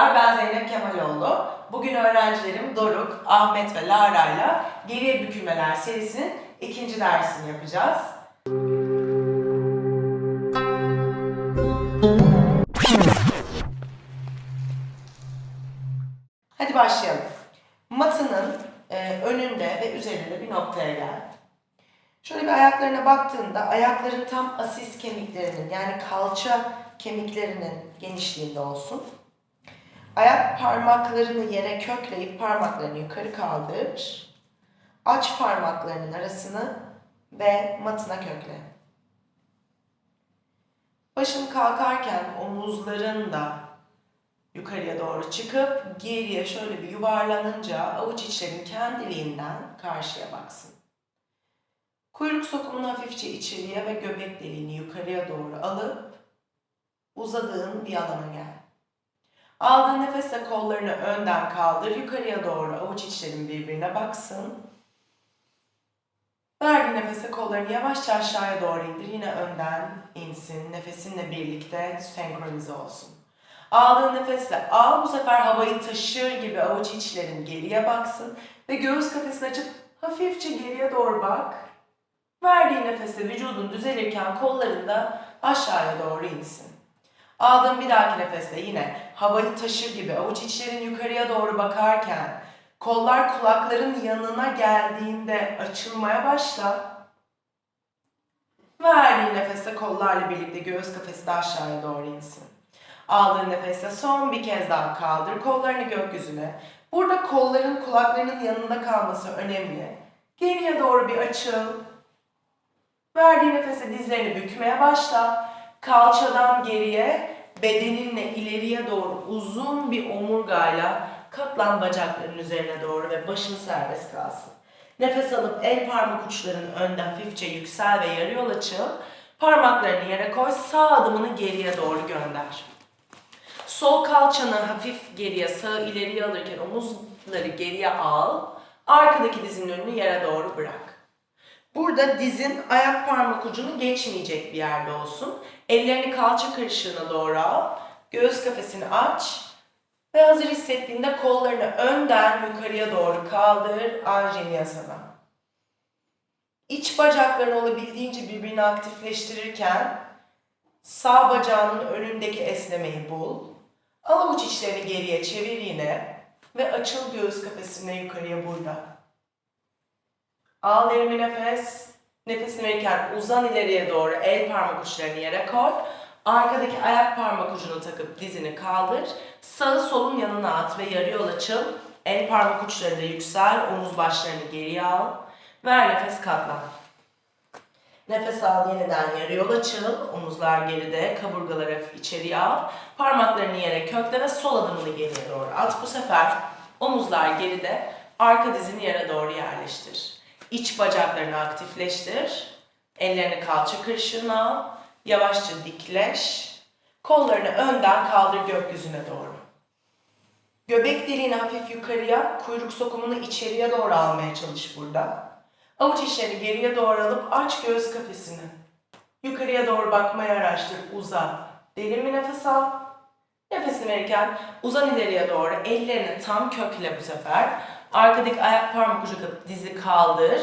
Merhabalar, ben Zeynep Kemaloğlu. Bugün öğrencilerim Doruk, Ahmet ve Lara ile Geriye Bükülmeler serisinin ikinci dersini yapacağız. Hadi başlayalım. Matının e, önünde ve üzerinde bir noktaya gel. Şöyle bir ayaklarına baktığında ayakların tam asis kemiklerinin yani kalça kemiklerinin genişliğinde olsun. Ayak parmaklarını yere kökleyip parmaklarını yukarı kaldır. Aç parmaklarının arasını ve matına kökle. Başın kalkarken omuzların da yukarıya doğru çıkıp geriye şöyle bir yuvarlanınca avuç içlerin kendiliğinden karşıya baksın. Kuyruk sokumunu hafifçe içeriye ve göbek deliğini yukarıya doğru alıp uzadığın bir alana gel. Aldığın nefesle kollarını önden kaldır, yukarıya doğru avuç içlerin birbirine baksın. Verdiğin nefese kollarını yavaşça aşağıya doğru indir. Yine önden insin. Nefesinle birlikte senkronize olsun. Aldığın nefesle al bu sefer havayı taşır gibi avuç içlerin geriye baksın. Ve göğüs kafesini açıp hafifçe geriye doğru bak. Verdiğin nefeste vücudun düzelirken kolların da aşağıya doğru insin. Aldığın bir dahaki nefeste yine havayı taşır gibi avuç içlerin yukarıya doğru bakarken kollar kulakların yanına geldiğinde açılmaya başla. Verdiğin nefeste kollarla birlikte göğüs kafesi de aşağıya doğru insin. Aldığın nefeste son bir kez daha kaldır kollarını gökyüzüne. Burada kolların kulaklarının yanında kalması önemli. Geriye doğru bir açıl. Verdiğin nefese dizlerini bükmeye başla. Kalçadan geriye, bedeninle ileriye doğru uzun bir omurgayla katlan bacakların üzerine doğru ve başın serbest kalsın. Nefes alıp el parmak uçlarını önden hafifçe yüksel ve yarı yol açıl. Parmaklarını yere koy, sağ adımını geriye doğru gönder. Sol kalçanı hafif geriye, sağı ileriye alırken omuzları geriye al. Arkadaki dizinin önünü yere doğru bırak. Burada dizin ayak parmak ucunu geçmeyecek bir yerde olsun. Ellerini kalça karışığına doğru al. Göğüs kafesini aç. Ve hazır hissettiğinde kollarını önden yukarıya doğru kaldır. Anjeliasana. İç bacaklarını olabildiğince birbirini aktifleştirirken sağ bacağının önündeki esnemeyi bul. Al avuç içlerini geriye çevir yine ve açıl göğüs kafesine yukarıya burada. Al derin bir nefes. Nefesini verirken uzan ileriye doğru el parmak uçlarını yere koy. Arkadaki ayak parmak ucunu takıp dizini kaldır. Sağı solun yanına at ve yarı yol açıl. El parmak uçlarında yüksel. Omuz başlarını geriye al. Ver nefes katlan. Nefes al yeniden yarı yol açıl. Omuzlar geride, kaburgaları hafif içeriye al. Parmaklarını yere kökle ve sol adımını geriye doğru at. Bu sefer omuzlar geride, arka dizini yere doğru yerleştir. İç bacaklarını aktifleştir. Ellerini kalça kırışına. Yavaşça dikleş. Kollarını önden kaldır gökyüzüne doğru. Göbek deliğini hafif yukarıya, kuyruk sokumunu içeriye doğru almaya çalış burada. Avuç içlerini geriye doğru alıp aç göğüs kafesini. Yukarıya doğru bakmayı araştır, uza. Derin bir nefes al. Nefesini verirken uzan ileriye doğru, ellerini tam kökle bu sefer. Arkadaki ayak parmak ucu dizi kaldır.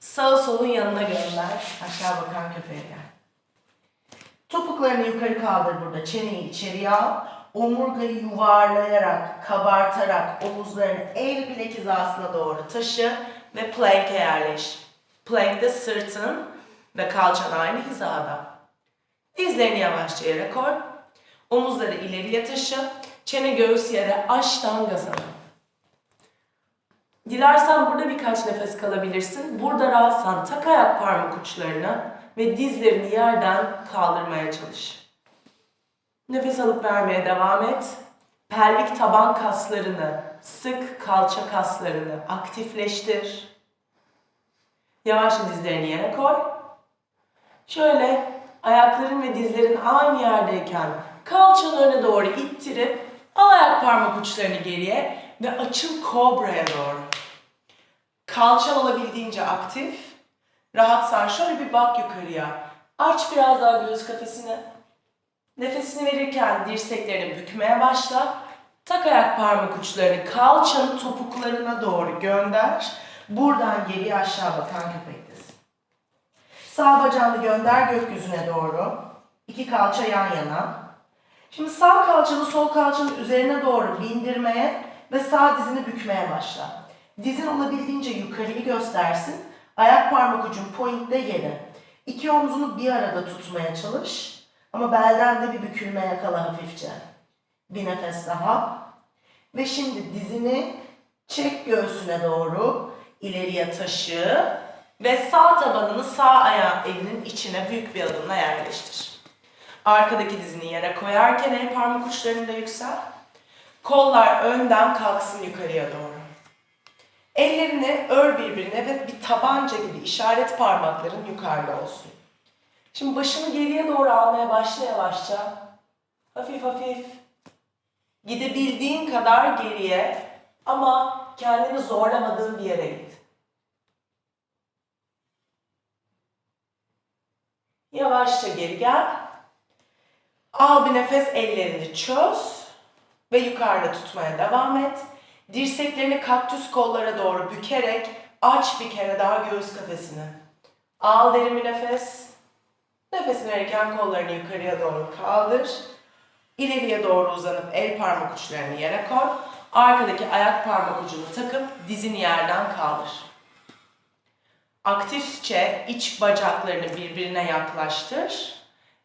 Sağı solun yanına gönder. Aşağı bakan köpeğe gel. Topuklarını yukarı kaldır burada. Çeneyi içeriye al. Omurgayı yuvarlayarak, kabartarak omuzlarını el bilek hizasına doğru taşı ve plank'e yerleş. Plank'te sırtın ve kalçan aynı hizada. Dizlerini yavaşça yere koy. Omuzları ileriye taşı. Çene göğüs yere aç dangasana. Dilersen burada birkaç nefes kalabilirsin. Burada rahatsan tak ayak parmak uçlarına ve dizlerini yerden kaldırmaya çalış. Nefes alıp vermeye devam et. Pelvik taban kaslarını, sık kalça kaslarını aktifleştir. Yavaşça dizlerini yere koy. Şöyle ayakların ve dizlerin aynı yerdeyken kalçanı öne doğru ittirip al ayak parmak uçlarını geriye ve açıl kobraya doğru. Kalçan olabildiğince aktif. Rahatsan şöyle bir bak yukarıya. Aç biraz daha göğüs kafesini. Nefesini verirken dirseklerini bükmeye başla. Tak ayak parmak uçlarını kalçanın topuklarına doğru gönder. Buradan geriye aşağı bakan köpektesin. Sağ bacağını gönder gökyüzüne doğru. İki kalça yan yana. Şimdi sağ kalçanı sol kalçanın üzerine doğru bindirmeye ve sağ dizini bükmeye başla. Dizin olabildiğince yukarıyı göstersin. Ayak parmak ucun pointte yeri. İki omzunu bir arada tutmaya çalış. Ama belden de bir bükülme yakala hafifçe. Bir nefes daha. Ve şimdi dizini çek göğsüne doğru. ileriye taşı. Ve sağ tabanını sağ ayağı elinin içine büyük bir adımla yerleştir. Arkadaki dizini yere koyarken el parmak uçlarında yüksel. Kollar önden kalksın yukarıya doğru. Ellerini ör birbirine ve bir tabanca gibi işaret parmakların yukarıda olsun. Şimdi başını geriye doğru almaya başla yavaşça. Hafif hafif. Gidebildiğin kadar geriye ama kendini zorlamadığın bir yere git. Yavaşça geri gel. Al bir nefes ellerini çöz ve yukarıda tutmaya devam et. Dirseklerini kaktüs kollara doğru bükerek aç bir kere daha göğüs kafesini. Al derin bir nefes. Nefesini verirken kollarını yukarıya doğru kaldır. İleriye doğru uzanıp el parmak uçlarını yere koy. Arkadaki ayak parmak ucunu takıp dizini yerden kaldır. Aktifçe iç bacaklarını birbirine yaklaştır.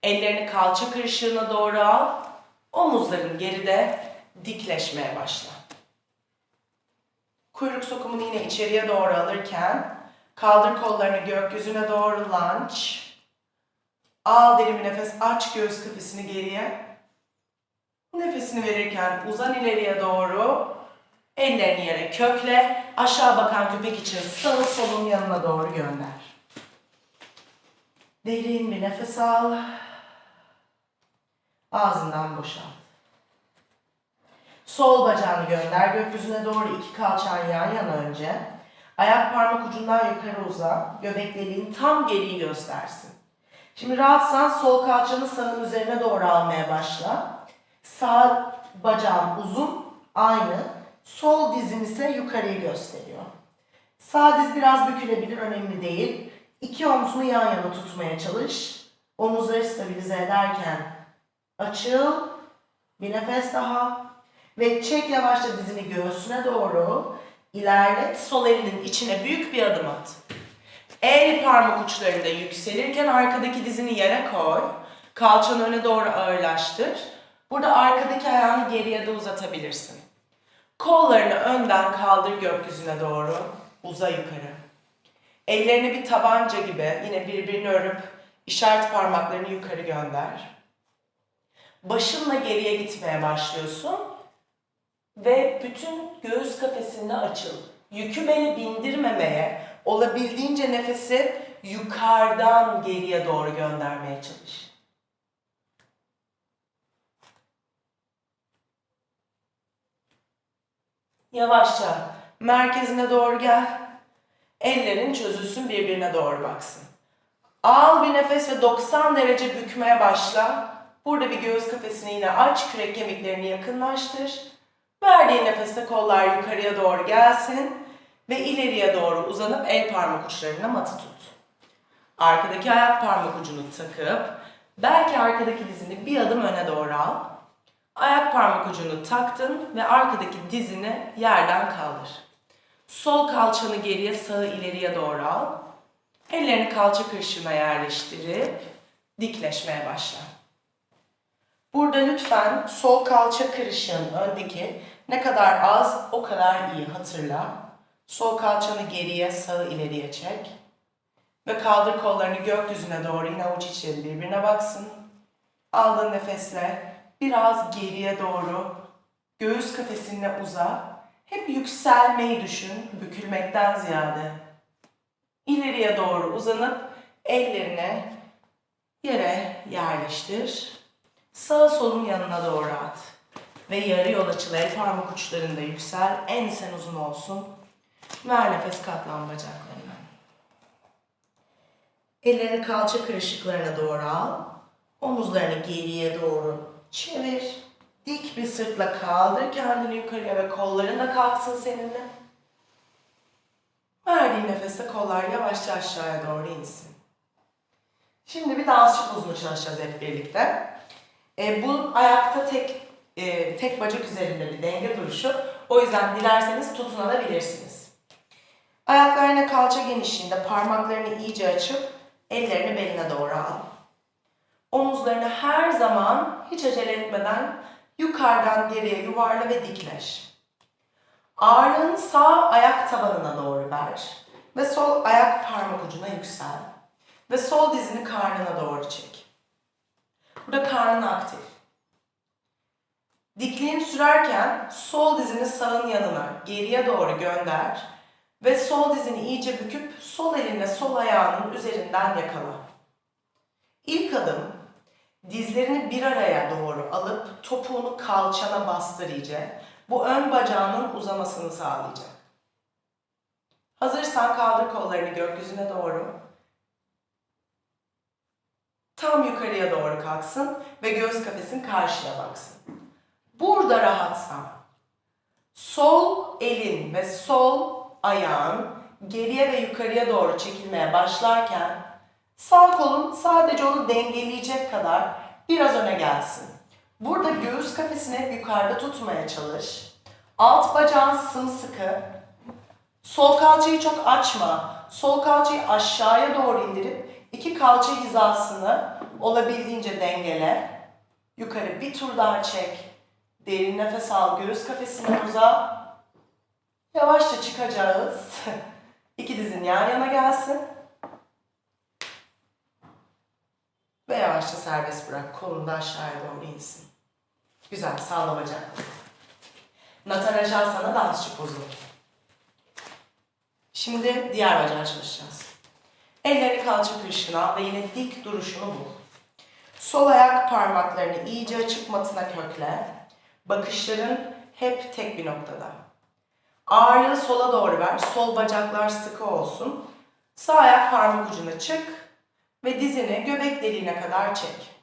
Ellerini kalça kırışığına doğru al. Omuzların geride dikleşmeye başla. Kuyruk sokumunu yine içeriye doğru alırken kaldır kollarını gökyüzüne doğru lunge. Al derin bir nefes aç göğüs kafesini geriye. Nefesini verirken uzan ileriye doğru. Ellerini yere kökle. Aşağı bakan köpek için sağı solun yanına doğru gönder. Derin bir nefes al. Ağzından boşalt. Sol bacağını gönder gökyüzüne doğru iki kalçan yan yana önce. Ayak parmak ucundan yukarı uza. Göbek deliğin tam geriyi göstersin. Şimdi rahatsan sol kalçanı sağın üzerine doğru almaya başla. Sağ bacağın uzun, aynı. Sol dizin ise yukarıyı gösteriyor. Sağ diz biraz bükülebilir, önemli değil. İki omzunu yan yana tutmaya çalış. Omuzları stabilize ederken açıl. Bir nefes daha. Ve çek yavaşça dizini göğsüne doğru. İlerlet. Sol elinin içine büyük bir adım at. El parmak uçlarında yükselirken arkadaki dizini yere koy. Kalçanı öne doğru ağırlaştır. Burada arkadaki ayağını geriye de uzatabilirsin. Kollarını önden kaldır gökyüzüne doğru. Uza yukarı. Ellerini bir tabanca gibi yine birbirini örüp işaret parmaklarını yukarı gönder. Başınla geriye gitmeye başlıyorsun ve bütün göğüs kafesinde açıl. Yükü beni bindirmemeye, olabildiğince nefesi yukarıdan geriye doğru göndermeye çalış. Yavaşça merkezine doğru gel. Ellerin çözülsün birbirine doğru baksın. Al bir nefes ve 90 derece bükmeye başla. Burada bir göğüs kafesini yine aç, kürek kemiklerini yakınlaştır. Verdiğin nefeste kollar yukarıya doğru gelsin ve ileriye doğru uzanıp el parmak uçlarına matı tut. Arkadaki ayak parmak ucunu takıp belki arkadaki dizini bir adım öne doğru al. Ayak parmak ucunu taktın ve arkadaki dizini yerden kaldır. Sol kalçanı geriye, sağı ileriye doğru al. Ellerini kalça kırışına yerleştirip dikleşmeye başla. Burada lütfen sol kalça kırışının öndeki ne kadar az o kadar iyi hatırla. Sol kalçanı geriye, sağı ileriye çek. Ve kaldır kollarını gökyüzüne doğru yine avuç içleri birbirine baksın. Aldığın nefesle biraz geriye doğru göğüs kafesine uza. Hep yükselmeyi düşün, bükülmekten ziyade. İleriye doğru uzanıp ellerini yere yerleştir. Sağ solun yanına doğru at. Ve yarı yol açıl el parmak uçlarında yüksel. Ensen uzun olsun. Ver nefes katlan bacaklarına. Ellerini kalça kırışıklarına doğru al. Omuzlarını geriye doğru çevir. Dik bir sırtla kaldır kendini yukarıya ve kolların da kalksın seninle. Verdiğin nefeste kollar yavaşça aşağıya doğru insin. Şimdi bir dansçı pozunu çalışacağız hep birlikte. E, bu ayakta tek e, tek bacak üzerinde bir denge duruşu. O yüzden dilerseniz tutunabilirsiniz. Ayaklarını kalça genişliğinde parmaklarını iyice açıp ellerini beline doğru al. Omuzlarını her zaman hiç acele etmeden yukarıdan geriye yuvarla ve dikleş. Ağırlığını sağ ayak tabanına doğru ver ve sol ayak parmak ucuna yüksel. Ve sol dizini karnına doğru çek. Burada karnın aktif. Dikliğini sürerken sol dizini sağın yanına geriye doğru gönder ve sol dizini iyice büküp sol elinle sol ayağının üzerinden yakala. İlk adım dizlerini bir araya doğru alıp topuğunu kalçana bastır iyice. Bu ön bacağının uzamasını sağlayacak. Hazırsan kaldır kollarını gökyüzüne doğru. Tam yukarıya doğru kalksın ve göğüs kafesin karşıya baksın. Burada rahatsan sol elin ve sol ayağın geriye ve yukarıya doğru çekilmeye başlarken sağ kolun sadece onu dengeleyecek kadar biraz öne gelsin. Burada göğüs kafesini yukarıda tutmaya çalış. Alt bacağın sımsıkı. Sol kalçayı çok açma. Sol kalçayı aşağıya doğru indirip iki kalça hizasını olabildiğince dengele. Yukarı bir tur daha çek. Derin nefes al. Göğüs kafesine uza. Yavaşça çıkacağız. İki dizin yan yana gelsin. Ve yavaşça serbest bırak. Kolunu da aşağıya doğru insin. Güzel. Sağla bacakları. Natarajasana dansçı pozu. Şimdi diğer bacağı çalışacağız. Ellerini kalça kırışına ve yine dik duruşunu bul. Sol ayak parmaklarını iyice açıp matına kökle. Bakışların hep tek bir noktada. Ağırlığı sola doğru ver. Sol bacaklar sıkı olsun. Sağ ayak parmak ucuna çık ve dizini göbek deliğine kadar çek.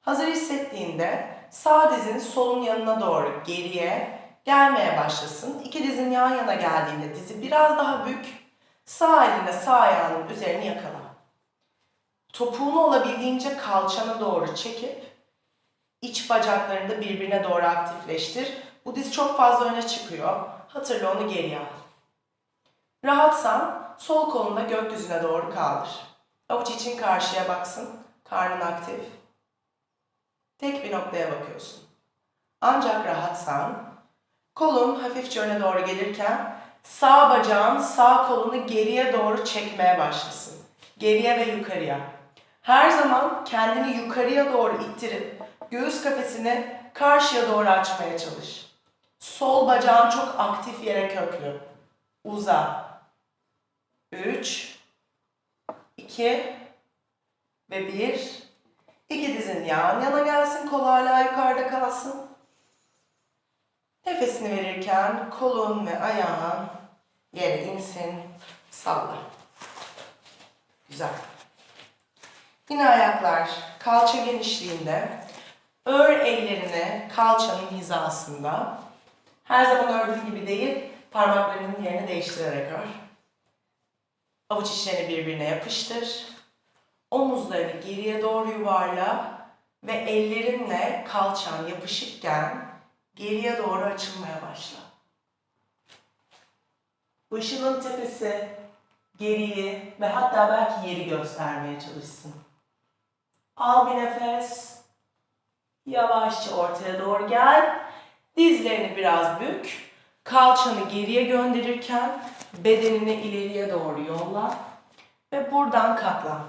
Hazır hissettiğinde sağ dizin solun yanına doğru geriye gelmeye başlasın. İki dizin yan yana geldiğinde dizi biraz daha bük. Sağ elinde sağ ayağının üzerini yakala. Topuğunu olabildiğince kalçana doğru çekip iç bacaklarını da birbirine doğru aktifleştir. Bu diz çok fazla öne çıkıyor. Hatırla onu geriye al. Rahatsan sol kolunu da gökyüzüne doğru kaldır. Avuç için karşıya baksın. Karnın aktif. Tek bir noktaya bakıyorsun. Ancak rahatsan kolun hafifçe öne doğru gelirken sağ bacağın sağ kolunu geriye doğru çekmeye başlasın. Geriye ve yukarıya. Her zaman kendini yukarıya doğru ittirip göğüs kafesini karşıya doğru açmaya çalış. Sol bacağın çok aktif yere köklü. Uza. 3 2 ve 1 İki dizin yan yana gelsin, kol hala yukarıda kalsın. Nefesini verirken kolun ve ayağın yere insin, salla. Güzel. Yine ayaklar kalça genişliğinde. Ör ellerini kalçanın hizasında. Her zaman ördüğün gibi değil, parmaklarının yerini değiştirerek ör. Avuç içlerini birbirine yapıştır. Omuzlarını geriye doğru yuvarla ve ellerinle kalçan yapışıkken geriye doğru açılmaya başla. Başının tepesi geriyi ve hatta belki yeri göstermeye çalışsın. Al bir nefes. Yavaşça ortaya doğru gel. Dizlerini biraz bük. Kalçanı geriye gönderirken bedenini ileriye doğru yolla. Ve buradan katlan.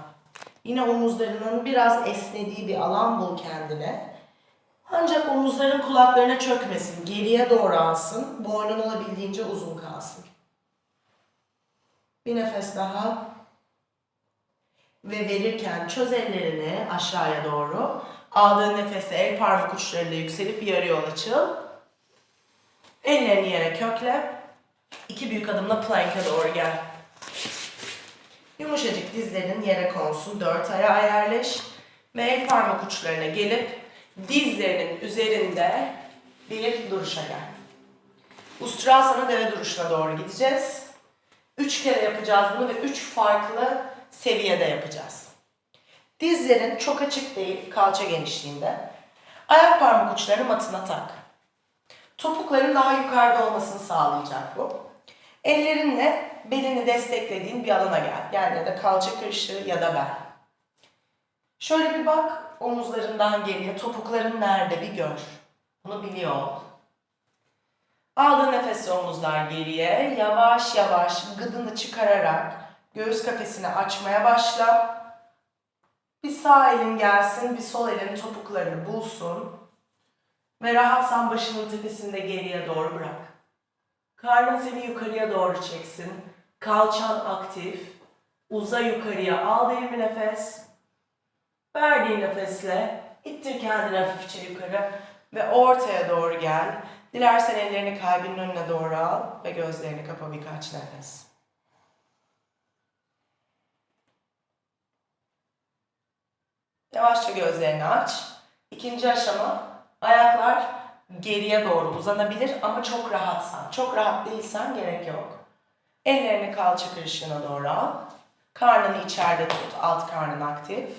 Yine omuzlarının biraz esnediği bir alan bul kendine. Ancak omuzların kulaklarına çökmesin. Geriye doğru alsın. Boynun olabildiğince uzun kalsın. Bir nefes daha. Ve verirken çöz ellerini aşağıya doğru. Aldığın nefeste el parmak uçlarıyla yükselip yarı yol açıl. Ellerini yere kökle. İki büyük adımla plank'e doğru gel. Yumuşacık dizlerin yere konsun. Dört ayağa yerleş. Ve el parmak uçlarına gelip Dizlerinin üzerinde bir duruşa gel. Ustrasana deve duruşuna doğru gideceğiz. Üç kere yapacağız bunu ve üç farklı seviyede yapacağız. Dizlerin çok açık değil, kalça genişliğinde. Ayak parmak uçlarını matına tak. Topukların daha yukarıda olmasını sağlayacak bu. Ellerinle belini desteklediğin bir alana gel. Yani ya da kalça kırışı ya da bel. Şöyle bir bak omuzlarından geriye, topukların nerede bir gör. Bunu biliyor ol. Aldığın nefesle omuzlar geriye, yavaş yavaş gıdını çıkararak göğüs kafesini açmaya başla. Bir sağ elin gelsin, bir sol elin topuklarını bulsun. Ve rahatsan başının tepesinde geriye doğru bırak. Karnın seni yukarıya doğru çeksin. Kalçan aktif. Uza yukarıya. Al derin bir nefes. Verdiğin nefesle ittir kendini hafifçe yukarı ve ortaya doğru gel. Dilersen ellerini kalbinin önüne doğru al ve gözlerini kapa birkaç nefes. Yavaşça gözlerini aç. İkinci aşama ayaklar geriye doğru uzanabilir ama çok rahatsan. Çok rahat değilsen gerek yok. Ellerini kalça kırışına doğru al. Karnını içeride tut, alt karnın aktif.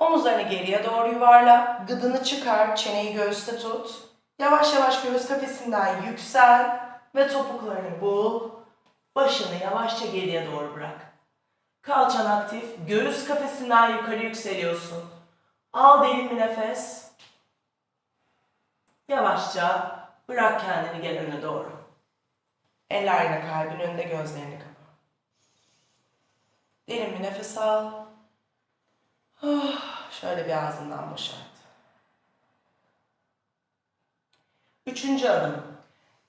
Omuzlarını geriye doğru yuvarla. Gıdını çıkar, çeneyi göğüste tut. Yavaş yavaş göğüs kafesinden yüksel ve topuklarını bul. Başını yavaşça geriye doğru bırak. Kalçan aktif, göğüs kafesinden yukarı yükseliyorsun. Al derin bir nefes. Yavaşça bırak kendini gel öne doğru. Eller yine kalbin önünde gözlerini kapa. Derin bir nefes al. Ah, Şöyle bir ağzından boşalt. Üçüncü adım.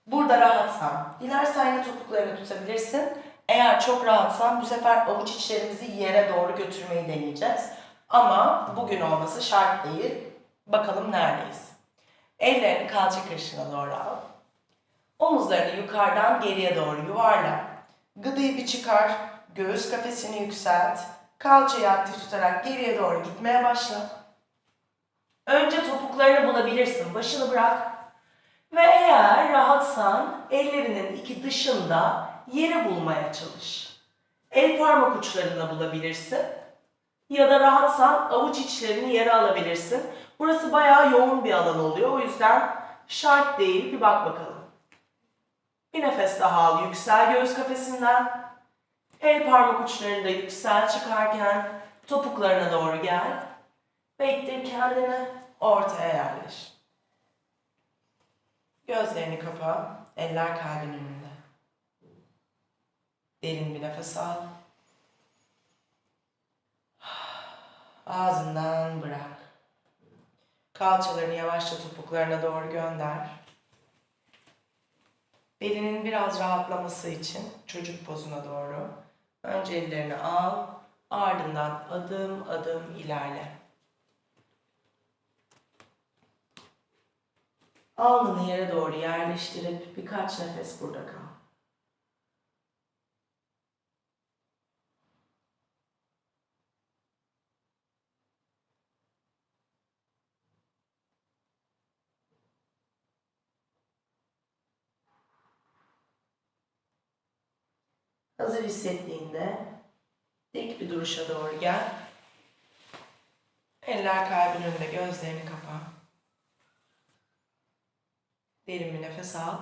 Burada rahatsan, dilersen yine topuklarını tutabilirsin. Eğer çok rahatsan bu sefer avuç içlerimizi yere doğru götürmeyi deneyeceğiz. Ama bugün olması şart değil. Bakalım neredeyiz. Ellerini kalça kırışına doğru al. Omuzlarını yukarıdan geriye doğru yuvarla. Gıdıyı bir çıkar, göğüs kafesini yükselt. Kalçayı aktif tutarak geriye doğru gitmeye başla. Önce topuklarını bulabilirsin, başını bırak. Ve eğer rahatsan ellerinin iki dışında yeri bulmaya çalış. El parmak uçlarında bulabilirsin. Ya da rahatsan avuç içlerini yere alabilirsin. Burası bayağı yoğun bir alan oluyor. O yüzden şart değil. Bir bak bakalım. Bir nefes daha al. Yüksel göğüs kafesinden. El parmak uçlarında yüksel çıkarken topuklarına doğru gel. İttir kendini ortaya yerleş. Gözlerini kapa. Eller kalbin önünde. Derin bir nefes al. Ağzından bırak. Kalçalarını yavaşça topuklarına doğru gönder. Belinin biraz rahatlaması için çocuk pozuna doğru. Önce ellerini al, ardından adım adım ilerle. Alnını yere doğru yerleştirip birkaç nefes burada kal. Hazır hissettiğinde dik bir duruşa doğru gel. Eller kalbin önünde gözlerini kapa. Derin bir nefes al.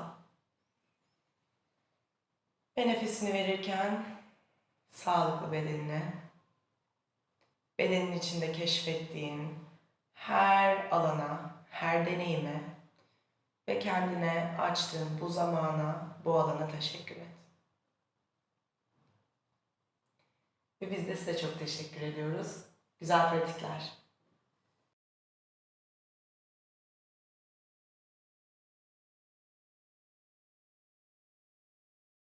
Ve nefesini verirken sağlıklı bedenine, bedenin içinde keşfettiğin her alana, her deneyime ve kendine açtığın bu zamana, bu alana teşekkür et. Ve biz de size çok teşekkür ediyoruz. Güzel pratikler.